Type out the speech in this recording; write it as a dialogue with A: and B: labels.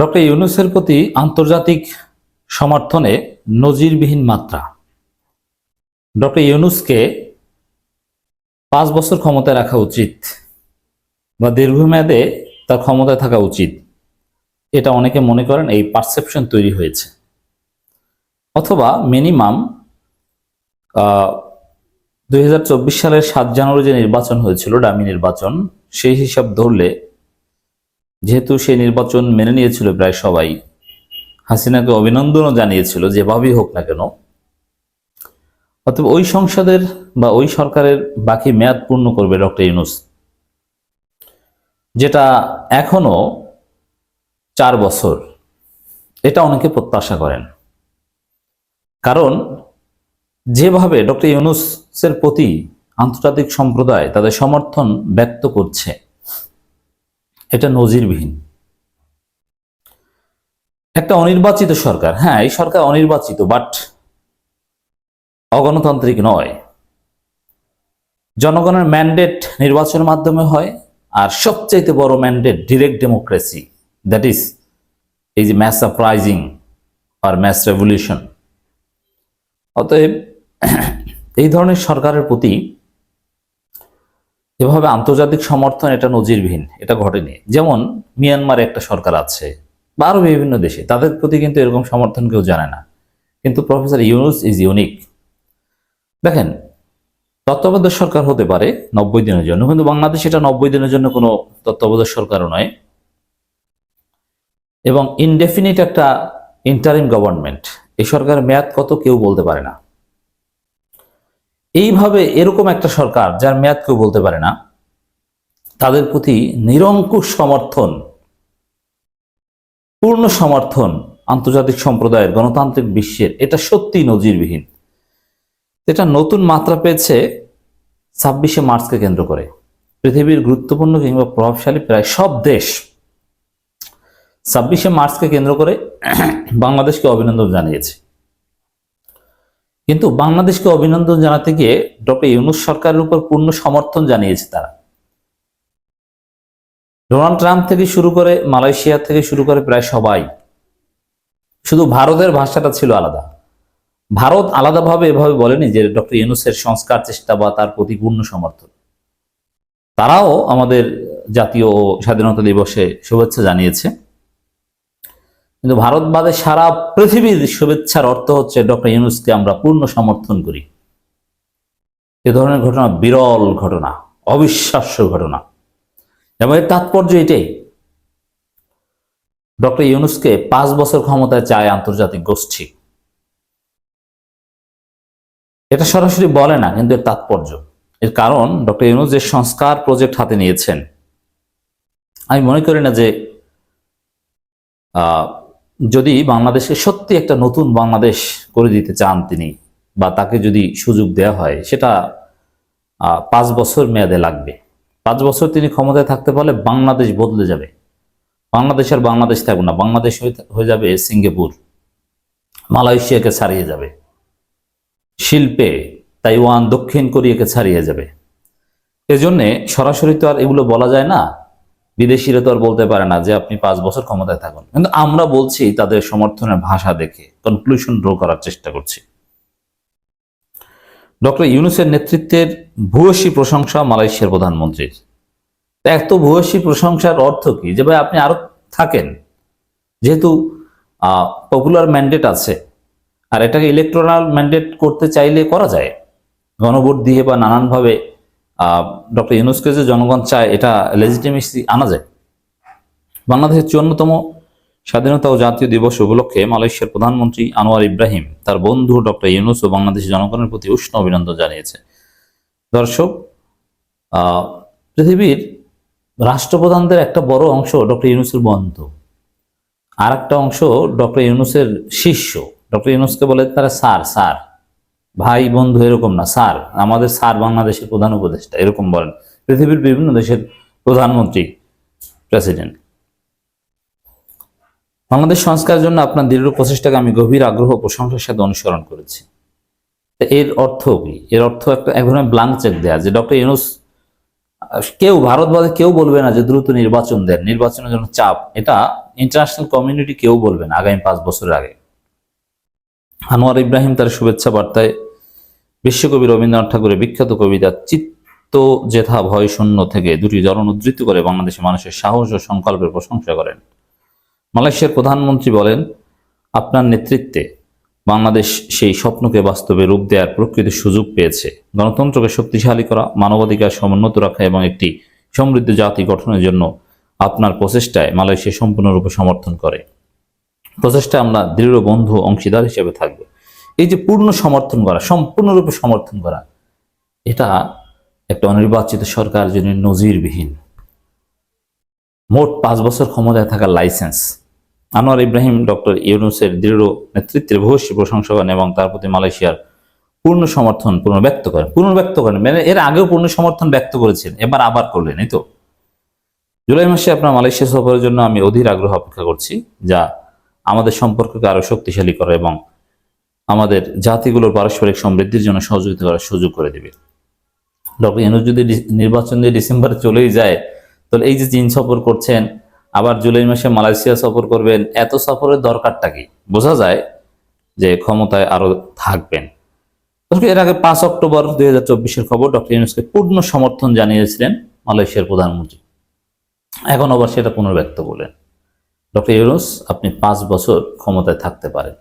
A: Doctor ইউনুসের প্রতি আন্তর্জাতিক সমর্থনে নজিরবিহীন মাত্রা। ডক্টর ইউনুসকে পাঁচ বছর ক্ষমতায় রাখা উচিত বা দীর্ঘমেয়াদে তার ক্ষমতায় থাকা উচিত। এটা অনেকে মনে করেন এই পারসেপশন তৈরি হয়েছে। অথবা মিনিমাম দুই হাজার চব্বিশ সালের সাত জানুয়ারি যে নির্বাচন হয়েছিল, ডামি নির্বাচন, সেই হিসাব ধরলে যেহেতু সে নির্বাচন মেনে নিয়েছিল প্রায় সবাই, হাসিনাকে অভিনন্দনও জানিয়েছিল, যেভাবেই হোক না কেন। অতএব ওই সংসদের বা ওই সরকারের বাকি মেয়াদ পূর্ণ করবে ডক্টর ইউনুস, যেটা এখনও চার বছর। এটা অনেকে প্রত্যাশা করেন। কারণ যেভাবে ডক্টর ইউনুসের প্রতি আন্তর্জাতিক সম্প্রদায় তাদের সমর্থন ব্যক্ত করছে এটা নজিরবিহীন। একটা অনির্বাচিত সরকার হ্যাঁ এই সরকার অনির্বাচিত বাট অগণতান্ত্রিক নয়। জনগণের ম্যান্ডেট নির্বাচনের মাধ্যমে হয়, আর সবচাইতে বড় mandate direct democracy that is এই যে ম্যাস আপরাইজিং আর ম্যাস রেভলিউশন অতএব, এই ধরনের সরকারের প্রতি এভাবে আন্তর্জাতিক সমর্থন এটা নজিরবিহীন, এটা ঘটেনি। যেমন মিয়ানমারে একটা সরকার আছে বা আরও বিভিন্ন দেশে, তাদের প্রতি কিন্তু এরকম সমর্থন কেউ জানে না। কিন্তু প্রফেসর ইউনুস ইজ ইউনিক। দেখেন, তত্ত্বাবধায়ক সরকার হতে পারে নব্বই দিনের জন্য, কিন্তু বাংলাদেশ এটা নব্বই দিনের জন্য কোনো তত্ত্বাবধায়ক সরকারও নয়। এবং ইনডেফিনিট একটা ইন্টারিম গভর্নমেন্ট এই সরকারের মেয়াদ কত কেউ বলতে পারে না। এইভাবে এরকম একটা সরকার, যার মেয়াদ কেউ বলতে পারে না, তাদের প্রতি নিরঙ্কুশ সমর্থন, পূর্ণ সমর্থন আন্তর্জাতিক সম্প্রদায়ের, গণতান্ত্রিক বিশ্বের, এটা সত্যি নজিরবিহীন। এটা নতুন মাত্রা পেয়েছে ছাব্বিশে মার্চকে কেন্দ্র করে। পৃথিবীর গুরুত্বপূর্ণ কিংবা প্রভাবশালী প্রায় সব দেশ ছাব্বিশে মার্চকে কেন্দ্র করে বাংলাদেশকে অভিনন্দন জানিয়েছে। কিন্তু বাংলাদেশকে অভিনন্দন জানাতে গিয়ে ডক্টর ইউনুস সরকারের উপর পূর্ণ সমর্থন জানিয়েছে তারা। ডোনাল্ড ট্রাম্প থেকে শুরু করে মালয়েশিয়া থেকে শুরু করে প্রায় সবাই। শুধু ভারতের ভাষাটা ছিল আলাদা। ভারত আলাদাভাবে এভাবে বলেনি যে ডক্টর ইউনুসের সংস্কার চেষ্টা বা তার প্রতি পূর্ণ সমর্থন। তারাও আমাদের জাতীয় স্বাধীনতা দিবসে শুভেচ্ছা জানিয়েছে। কিন্তু ভারত বাদে সারা পৃথিবীর শুভেচ্ছার অর্থ হচ্ছে ডক্টর ইউনুসকে আমরা পূর্ণ সমর্থন করি। এ ধরনের ঘটনা বিরল ঘটনা, অবিশ্বাস্য ঘটনা। এবং এর তাৎপর্য এটাই, ডক্টর ইউনুসকে পাঁচ বছর ক্ষমতায় চায় আন্তর্জাতিক গোষ্ঠী। এটা সরাসরি বলে না, কিন্তু এর তাৎপর্য। এর কারণ, ডক্টর ইউনুস যে সংস্কার প্রজেক্ট হাতে নিয়েছেন, আমি মনে করি না যে যদি বাংলাদেশকে সত্যি একটা নতুন বাংলাদেশ করে দিতে চান তিনি, বা তাকে যদি সুযোগ দেওয়া হয়, সেটা পাঁচ বছর মেয়াদে লাগবে। পাঁচ বছর তিনি ক্ষমতায় থাকতে পারলে বাংলাদেশ বদলে যাবে। বাংলাদেশ আর বাংলাদেশ থাকবে না, বাংলাদেশ হয়ে যাবে সিঙ্গাপুর। মালয়েশিয়াকে ছাড়িয়ে যাবে। শিল্পে তাইওয়ান, দক্ষিণ কোরিয়াকে ছাড়িয়ে যাবে। এজন্যে সরাসরি তো আর এগুলো বলা যায় না বিদেশিরা তো আর বলতে পারে না যে আপনি পাঁচ বছর ক্ষমতায় থাকুন। কিন্তু আমরা বলছি তাদের সমর্থনের ভাষা দেখে কনক্লুশন ড্র করার চেষ্টা করছি। ডক্টর ইউনুসের নেতৃত্বের ভূয়সী প্রশংসা মালয়েশিয়ার প্রধানমন্ত্রীর। এত ভূয়সী প্রশংসার অর্থ কি? যে ভাই আপনি আরও থাকেন। যেহেতু পপুলার ম্যান্ডেট আছে। আর এটাকে ইলেকট্রাল ম্যান্ডেট করতে চাইলে করা যায়। গণভোট দিয়ে বা নানানভাবে ডক্টর ইউনুসকে যে জনগণ চায় এটা লেজিটিমেসি আনা যায়। বাংলাদেশের চুয়ান্নতম স্বাধীনতা ও জাতীয় দিবস উপলক্ষে মালয়েশিয়ার প্রধানমন্ত্রী আনোয়ার ইব্রাহিম তার বন্ধু ডক্টর ইউনুস ও বাংলাদেশের জনগণের প্রতি উষ্ণ অভিনন্দন জানিয়েছে। দর্শক পৃথিবীর রাষ্ট্রপ্রধানদের একটা বড় অংশ ডক্টর ইউনুসের বন্ধু। আর একটা অংশ ডক্টর ইউনুসের শিষ্য। ডক্টর ইউনুসকে বলে তারা স্যার স্যার। ভাই, বন্ধু, এরকম না। স্যার, আমাদের স্যার বাংলাদেশের প্রধান উপদেষ্টা, এরকম বলেন। পৃথিবীর বিভিন্ন দেশের প্রধানমন্ত্রী, প্রেসিডেন্ট। বাংলাদেশ সংস্কারের জন্য আপনার দৃঢ় প্রচেষ্টাকে আমি গভীর আগ্রহ প্রশংসার সাথে অনুসরণ করেছি। এর অর্থ কি? এর অর্থ একটা এক ধরনের ব্লাঙ্ক চেক দেয়া যে ডক্টর ইউনুস, কেউ, ভারতবাদে কেউ বলবে না যে দ্রুত নির্বাচন দেন। নির্বাচনের জন্য চাপ, এটা ইন্টারন্যাশনাল কমিউনিটি কেউ বলবে না আগামী পাঁচ বছরের আগে। আনোয়ার ইব্রাহিম তার শুভেচ্ছা বার্তায় বিশ্বকবি রবীন্দ্রনাথ ঠাকুরের বিখ্যাত কবিতা চিত্ত জেথা ভয় শূন্য থেকে দুটি জরণ উদ্ধৃত করে বাংলাদেশের মানুষের সাহস ও সংকল্পের প্রশংসা করেন। মালয়েশিয়ার প্রধানমন্ত্রী বলেন, আপনার নেতৃত্বে বাংলাদেশ সেই স্বপ্নকে বাস্তবে রূপ দেওয়ার প্রকৃত সুযোগ পেয়েছে। গণতন্ত্রকে শক্তিশালী করা, মানবাধিকার সমুন্নত রাখা এবং একটি সমৃদ্ধ জাতি গঠনের জন্য আপনার প্রচেষ্টায় মালয়েশিয়া সম্পূর্ণরূপে সমর্থন করে। প্রচেষ্টায় আমরা দৃঢ় বন্ধু অংশীদার হিসেবে থাকব। এই যে পূর্ণ সমর্থন করা, সম্পূর্ণরূপে সমর্থন করা, এটা একটা অনির্বাচিত সরকার জন্য নজিরবিহীন। মোট পাঁচ বছর ক্ষমতায় থাকার লাইসেন্স। আনোয়ার ইব্রাহিম, ডক্টর ইউনুসের দৃঢ় নেতৃত্বের ভূয়সী প্রশংসা করেন এবং তার প্রতি মালয়েশিয়ার পূর্ণ সমর্থন পূর্ণ ব্যক্ত করেন। পূর্ণ ব্যক্ত করেন মানে এর আগেও পূর্ণ সমর্থন ব্যক্ত করেছেন, এবার আবার করলেন, এই তো। জুলাই মাসে আপনার মালয়েশিয়া সফরের জন্য আমি অধীর আগ্রহ অপেক্ষা করছি, যা আমাদের সম্পর্ককে আরও শক্তিশালী করে এবং আমাদের জাতিগুলোর পারস্পরিক সমৃদ্ধির জন্য সহযোগিতা করার সুযোগ করে দেবে। ডক্টর ইউনুস যদি নির্বাচন দিয়ে ডিসেম্বরে চলেই যায়, তাহলে এই যে চীন সফর করছেন, আবার জুলাই মাসে মালয়েশিয়া সফর করবেন, এত সফরের দরকারটা কি? বোঝা যায় যে ক্ষমতায় আরও থাকবেন। এর আগে পাঁচ অক্টোবর দুই হাজার চব্বিশের খবর ডক্টর ইউনুসকে পূর্ণ সমর্থন জানিয়েছিলেন মালয়েশিয়ার প্রধানমন্ত্রী। এখন আবার সেটা পুনর্ব্যক্ত করলেন ডক্টর ইউনুস আপনি পাঁচ বছর ক্ষমতায় থাকতে পারেন।